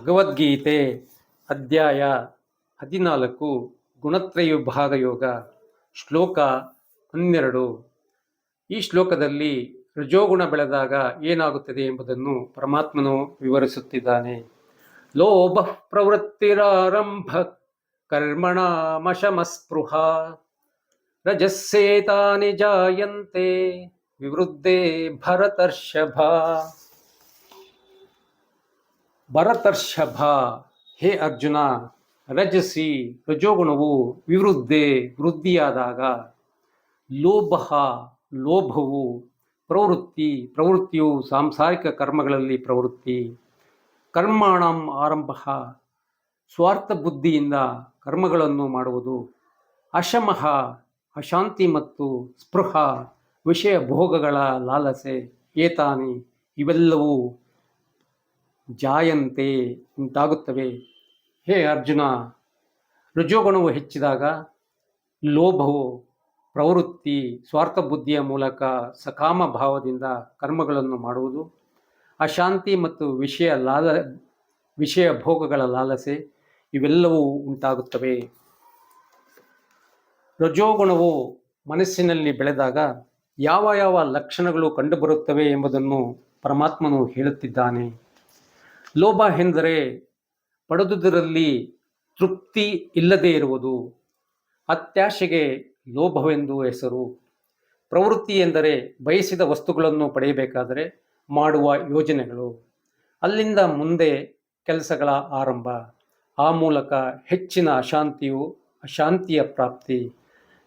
ಭಗವದ್ಗೀತೆ ಅಧ್ಯಾಯ ಹದಿನಾಲ್ಕು, ಗುಣತ್ರಯ ವಿಭಾಗ ಯೋಗ ಶ್ಲೋಕ ಹನ್ನೆರಡು. ಈ ಶ್ಲೋಕದಲ್ಲಿ ರಜೋಗುಣ ಬೆಳೆದಾಗ ಏನಾಗುತ್ತದೆ ಎಂಬುದನ್ನು ಪರಮಾತ್ಮನು ವಿವರಿಸುತ್ತಿದ್ದಾನೆ. ಲೋಭ ಪ್ರವೃತ್ತಿರಾರಂಭ, ಕರ್ಮಣ ಮಶಮಸ್ಪೃಹ ರಜಸ್ಸೇತಾನಿ ಜಾಯಂತೆ, ವಿವೃದ್ಧೇ ಭರತರ್ಷಭ. ಭರತರ್ಷಭ, ಹೇ ಅರ್ಜುನ, ರಜಸಿ, ರಜೋಗುಣವು ವಿವೃದ್ಧೆ ವೃದ್ಧಿಯಾದಾಗ. ಲೋಭ ಲೋಭವು, ಪ್ರವೃತ್ತಿ ಪ್ರವೃತ್ತಿಯು ಸಾಂಸಾರಿಕ ಕರ್ಮಗಳಲ್ಲಿ ಪ್ರವೃತ್ತಿ. ಕರ್ಮಾಣಂ ಆರಂಭ ಸ್ವಾರ್ಥ ಬುದ್ಧಿಯಿಂದ ಕರ್ಮಗಳನ್ನು ಮಾಡುವುದು. ಅಶಮಃ, ಅಶಾಂತಿ ಮತ್ತು ಸ್ಪೃಹ, ವಿಷಯ ಭೋಗಗಳ ಲಾಲಸೆ, ಏತಾನಿ, ಇವೆಲ್ಲವೂ ಜಾಯಂತೆ ಉಂಟಾಗುತ್ತವೆ. ಹೇ ಅರ್ಜುನ ರಜೋಗುಣವು ಹೆಚ್ಚಿದಾಗ ಲೋಭವು, ಪ್ರವೃತ್ತಿ ಸ್ವಾರ್ಥ ಬುದ್ಧಿಯ ಮೂಲಕ ಸಕಾಮ ಭಾವದಿಂದ ಕರ್ಮಗಳನ್ನು ಮಾಡುವುದು, ಅಶಾಂತಿ ಮತ್ತು ವಿಷಯ ಲಾಲ, ವಿಷಯ ಭೋಗಗಳ ಲಾಲಸೆ, ಇವೆಲ್ಲವೂ ಉಂಟಾಗುತ್ತವೆ. ರಜೋಗುಣವು ಮನಸ್ಸಿನಲ್ಲಿ ಬೆಳೆದಾಗ ಯಾವ ಯಾವ ಲಕ್ಷಣಗಳು ಕಂಡುಬರುತ್ತವೆ ಎಂಬುದನ್ನು ಪರಮಾತ್ಮನು ಹೇಳುತ್ತಿದ್ದಾನೆ. ಲೋಭ ಎಂದರೆ ಪಡೆದುದರಲ್ಲಿ ತೃಪ್ತಿ ಇಲ್ಲದೇ ಇರುವುದು. ಅತ್ಯಾಶೆಗೆ ಲೋಭವೆಂದು ಹೆಸರು. ಪ್ರವೃತ್ತಿ ಎಂದರೆ ಬಯಸಿದ ವಸ್ತುಗಳನ್ನು ಪಡೆಯಬೇಕಾದರೆ ಮಾಡುವ ಯೋಜನೆಗಳು. ಅಲ್ಲಿಂದ ಮುಂದೆ ಕೆಲಸಗಳ ಆರಂಭ. ಆ ಮೂಲಕ ಹೆಚ್ಚಿನ ಅಶಾಂತಿಯು, ಅಶಾಂತಿಯ ಪ್ರಾಪ್ತಿ.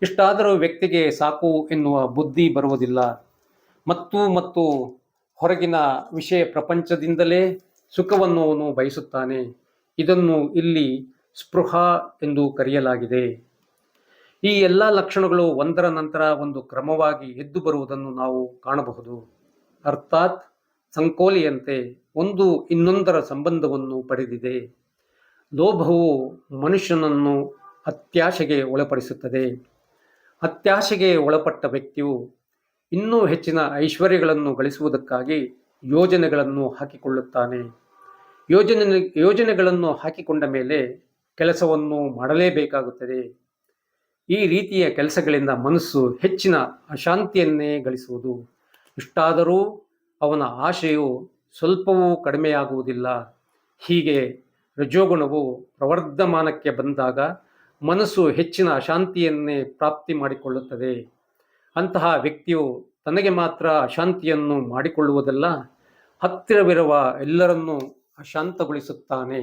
ಇಷ್ಟಾದರೂ ವ್ಯಕ್ತಿಗೆ ಸಾಕು ಎನ್ನುವ ಬುದ್ಧಿ ಬರುವುದಿಲ್ಲ. ಮತ್ತು ಮತ್ತು ಹೊರಗಿನ ವಿಷಯ ಪ್ರಪಂಚದಿಂದಲೇ ಸುಖವನ್ನು ಅವನು ಬಯಸುತ್ತಾನೆ. ಇದನ್ನು ಇಲ್ಲಿ ಸ್ಪೃಹ ಎಂದು ಕರೆಯಲಾಗಿದೆ. ಈ ಎಲ್ಲ ಲಕ್ಷಣಗಳು ಒಂದರ ನಂತರ ಒಂದು ಕ್ರಮವಾಗಿ ಎದ್ದು ಬರುವುದನ್ನು ನಾವು ಕಾಣಬಹುದು. ಅರ್ಥಾತ್ ಸಂಕೋಲಿಯಂತೆ ಒಂದು ಇನ್ನೊಂದರ ಸಂಬಂಧವನ್ನು ಪಡೆದಿದೆ. ಲೋಭವು ಮನುಷ್ಯನನ್ನು ಅತ್ಯಾಶೆಗೆ ಒಳಪಡಿಸುತ್ತದೆ. ಅತ್ಯಾಶೆಗೆ ಒಳಪಟ್ಟ ವ್ಯಕ್ತಿಯು ಇನ್ನೂ ಹೆಚ್ಚಿನ ಐಶ್ವರ್ಯಗಳನ್ನು ಗಳಿಸುವುದಕ್ಕಾಗಿ ಯೋಜನೆಗಳನ್ನು ಹಾಕಿಕೊಳ್ಳುತ್ತಾನೆ. ಯೋಜನೆ ಯೋಜನೆಗಳನ್ನು ಹಾಕಿಕೊಂಡ ಮೇಲೆ ಕೆಲಸವನ್ನು ಮಾಡಲೇಬೇಕಾಗುತ್ತದೆ. ಈ ರೀತಿಯ ಕೆಲಸಗಳಿಂದ ಮನಸ್ಸು ಹೆಚ್ಚಿನ ಅಶಾಂತಿಯನ್ನೇ ಗಳಿಸುವುದು. ಇಷ್ಟಾದರೂ ಅವನ ಆಶೆಯು ಸ್ವಲ್ಪವೂ ಕಡಿಮೆಯಾಗುವುದಿಲ್ಲ. ಹೀಗೆ ರಜೋಗುಣವು ಪ್ರವರ್ಧಮಾನಕ್ಕೆ ಬಂದಾಗ ಮನಸ್ಸು ಹೆಚ್ಚಿನ ಅಶಾಂತಿಯನ್ನೇ ಪ್ರಾಪ್ತಿ ಮಾಡಿಕೊಳ್ಳುತ್ತದೆ. ಅಂತಹ ವ್ಯಕ್ತಿಯು ತನಗೆ ಮಾತ್ರ ಅಶಾಂತಿಯನ್ನು ಮಾಡಿಕೊಳ್ಳುವುದಲ್ಲ, ಹತ್ತಿರವಿರುವ ಎಲ್ಲರನ್ನೂ ಅಶಾಂತಗೊಳಿಸುತ್ತಾನೆ